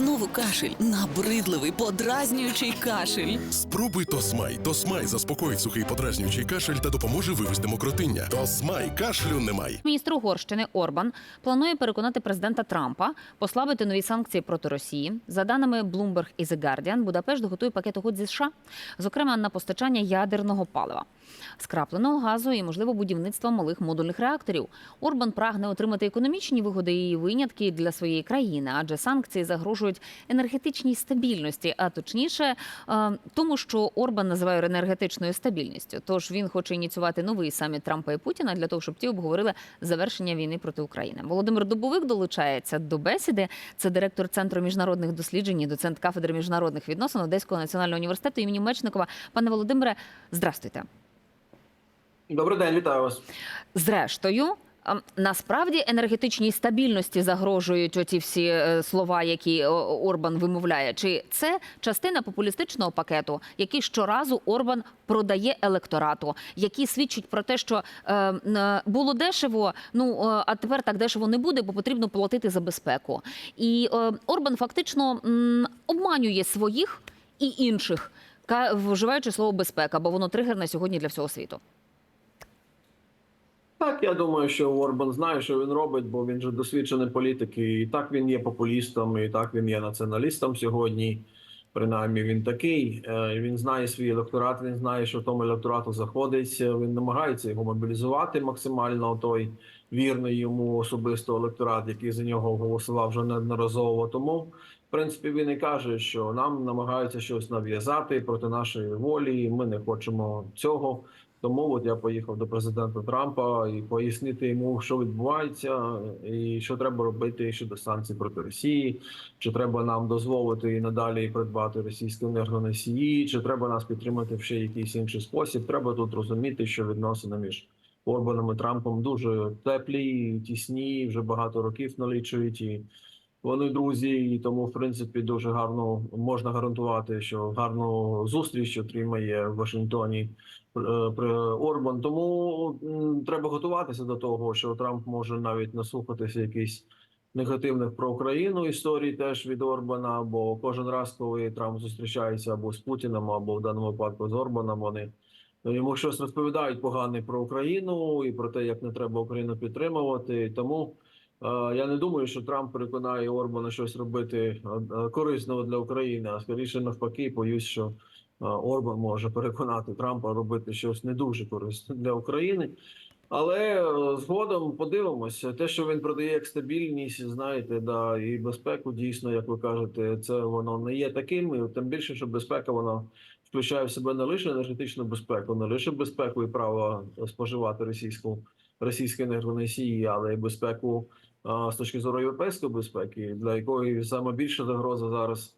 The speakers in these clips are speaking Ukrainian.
Знову кашель, набридливий, подразнюючий кашель. Спробуй Тосмай. Тосмай заспокоїть сухий подразнюючий кашель та допоможе вивести мокротиння. Тосмай кашлю немає. Міністр Угорщини Орбан планує переконати президента Трампа послабити нові санкції проти Росії. За даними Bloomberg і The Guardian, Будапешт готує пакет угод зі США, зокрема на постачання ядерного палива, скрапленого газу і, можливо, будівництва малих модульних реакторів. Орбан прагне отримати економічні вигоди і винятки для своєї країни, адже санкції загрожують енергетичній стабільності, а точніше е, тому, що Орбан називає енергетичною стабільністю. Тож він хоче ініціювати новий саміт Трампа і Путіна для того, щоб ті обговорили завершення війни проти України. Володимир Дубовик долучається до бесіди. Це директор центру міжнародних досліджень, і доцент кафедри міжнародних відносин Одеського національного університету імені Мечникова. Пане Володимире, здрастуйте. Добрий день, вітаю вас. Зрештою. Насправді енергетичній стабільності загрожують оті всі е, слова, які Орбан вимовляє. Чи це частина популістичного пакету, який щоразу Орбан продає електорату, які свідчать про те, що е, було дешево, ну е, а тепер так дешево не буде, бо потрібно платити за безпеку. І е, Орбан фактично м, обманює своїх і інших, вживаючи слово безпека, бо воно тригерне сьогодні для всього світу. Так, я думаю, що Орбан знає, що він робить, бо він же досвідчений політик, і так він є популістом, і так він є націоналістом сьогодні. Принаймні він такий. Е, Він знає свій електорат, він знає, що в тому електорату заходить. Він намагається його мобілізувати максимально той вірний йому особисто електорат, який за нього голосував вже неодноразово. Тому, в принципі, він і каже, що нам намагаються щось нав'язати проти нашої волі. Ми не хочемо цього. Тому от я поїхав до президента Трампа і пояснити йому, що відбувається, і що треба робити щодо санкцій проти Росії, чи треба нам дозволити і надалі придбати російські енергоносії, чи треба нас підтримати в ще якийсь інший спосіб. Треба тут розуміти, що відносини між Орбаном і Трампом дуже теплі, тісні, вже багато років налічують і. Вони друзі, і тому, в принципі, дуже гарно можна гарантувати, що гарну зустріч отримає в Вашингтоні е, Орбан. Тому треба готуватися до того, що Трамп може навіть наслухатися якийсь негативних про Україну історій теж від Орбана. Бо кожен раз, коли Трамп зустрічається або з Путіним, або в даному випадку з Орбаном, вони йому щось розповідають погане про Україну і про те, як не треба Україну підтримувати. Тому. Е, Я не думаю, що Трамп переконає Орбана щось робити е, корисного для України, а скоріше навпаки, боюсь, що е, Орбан може переконати Трампа робити щось не дуже корисне для України. Але е, згодом подивимося, те, що він продає як стабільність, знаєте, да і безпеку дійсно, як ви кажете, це воно не є таким. І тим більше, що безпека вона включає в себе не лише енергетичну безпеку, не лише безпеку і право споживати російську російські енергоносії, але й безпеку з точки зору європейської безпеки, для якої саме більша загроза зараз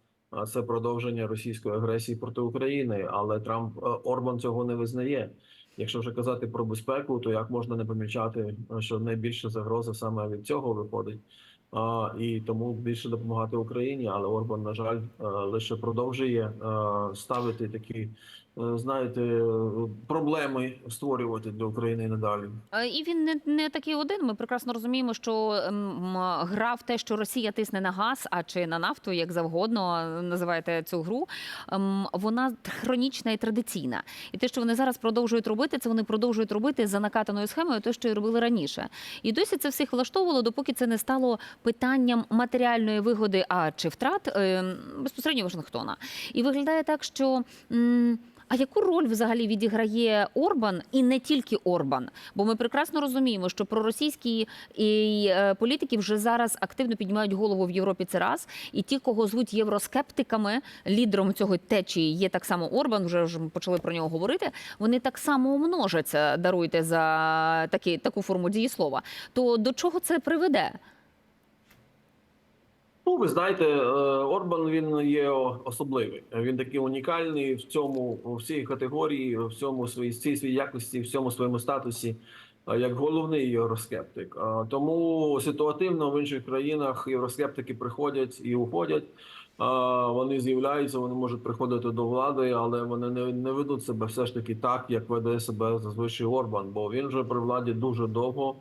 це продовження російської агресії проти України. Але Трамп е, Орбан цього не визнає. Якщо вже казати про безпеку, то як можна не помічати, що найбільша загроза саме від цього виходить, і тому більше допомагати Україні. Але Орбан, на жаль, е, лише продовжує е, ставити такі, е, знаєте, е, проблеми створювати для України надалі. Е, І він не, не такий один. Ми прекрасно розуміємо, що ем, гра в те, що Росія тисне на газ, а чи на нафту, як завгодно е, називаєте цю гру. ем, Вона хронічна і традиційна. І те, що вони зараз продовжують робити, це вони продовжують робити за накатаною схемою, те, що і робили раніше. І досі це всіх влаштовувало, допоки це не стало питанням матеріальної вигоди, а чи втрат ем, безпосередньо Вашингтона. І виглядає так, що. А яку роль взагалі відіграє Орбан і не тільки Орбан? Бо ми прекрасно розуміємо, що проросійські і, е, політики вже зараз активно піднімають голову в Європі. Це раз, і ті, кого звуть євроскептиками, лідером цього течії є так само Орбан. Вже ж почали про нього говорити. Вони так само умножаться. Даруйте за такі таку форму дієслова. То до чого це приведе? Ну, ви знаєте, е, Орбан він є особливий. Він такий унікальний в цьому в цій категорії, в цьому своїй цій своїй якості, в цьому своєму статусі, е, як головний євроскептик. Е, Тому ситуативно в інших країнах євроскептики приходять і уходять. Вони з'являються, вони можуть приходити до влади, але вони не, не ведуть себе все ж таки так, як веде себе зазвичай Орбан. Бо він вже при владі дуже довго.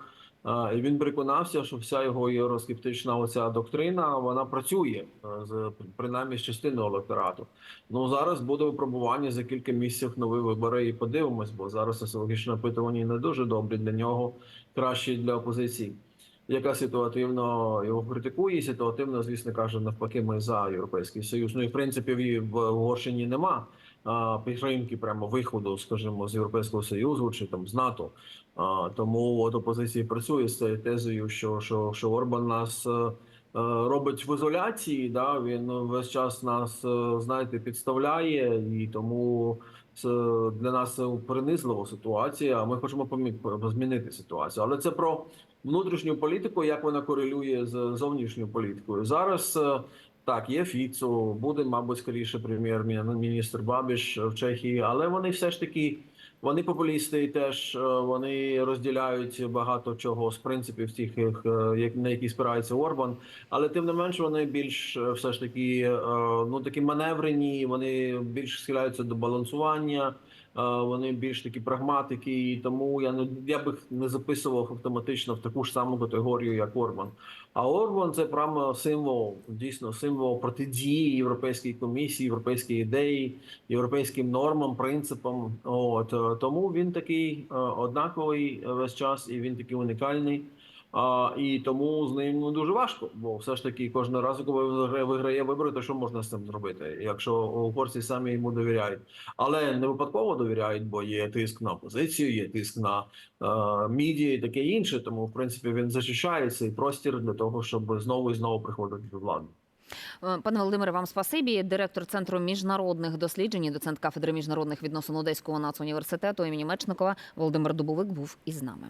І він переконався, що вся його євроскептична оця доктрина вона працює е, з принаймні з частиною електорату. Ну зараз буде випробування за кілька місяців нові вибори, і подивимось, бо зараз соціологічне опитування не дуже добрі для нього, краще для опозиції, яка ситуативно його критикує. Ситуативно, звісно, каже, навпаки, ми за європейський союз. Ну і в принципі в- Угорщині нема підтримки прямо виходу, скажімо, з європейського союзу чи там з НАТО. Тому от опозиція працює з цією тезою, що, що, що Орбан нас. е, е, Робить в ізоляції, да він весь час нас е, знаєте підставляє, і тому це для нас принизлива ситуація. Ми хочемо змінити ситуацію. Але це про внутрішню політику, як вона корелює з зовнішньою політикою. Зараз так є Фіцо, буде, мабуть, скоріше прем'єр-міністр Бабіш в Чехії, але вони все ж таки. Вони популісти теж е, вони розділяють багато чого з принципів тих, е, на які спирається Орбан. Але тим не менш вони більш е, все ж таки ну такі маневрені. Вони більш схиляються до балансування. Вони більш такі прагматики, і тому я не я б їх не записував автоматично в таку ж саму категорію, як Орбан. А Орбан це прямо символ, дійсно символ протидії Європейській комісії, європейській ідеї, європейським нормам, принципам. От е, тому він такий е, однаковий е, весь час, і він такий унікальний. А, і тому з ним ну, дуже важко, бо все ж таки кожного разу, коли виграє, вибори, то що можна з цим зробити, якщо угорці самі йому довіряють, але не випадково довіряють, бо є тиск на опозицію, є тиск на е, мідії, і таке інше. Тому в принципі він захищає цей простір для того, щоб знову і знову приходити до влади. Е, Пане Володимире, вам спасибі. Директор центру міжнародних досліджень, і доцент кафедри міжнародних відносин Одеського нацуніверситету імені Мечникова Володимир Дубовик був із нами.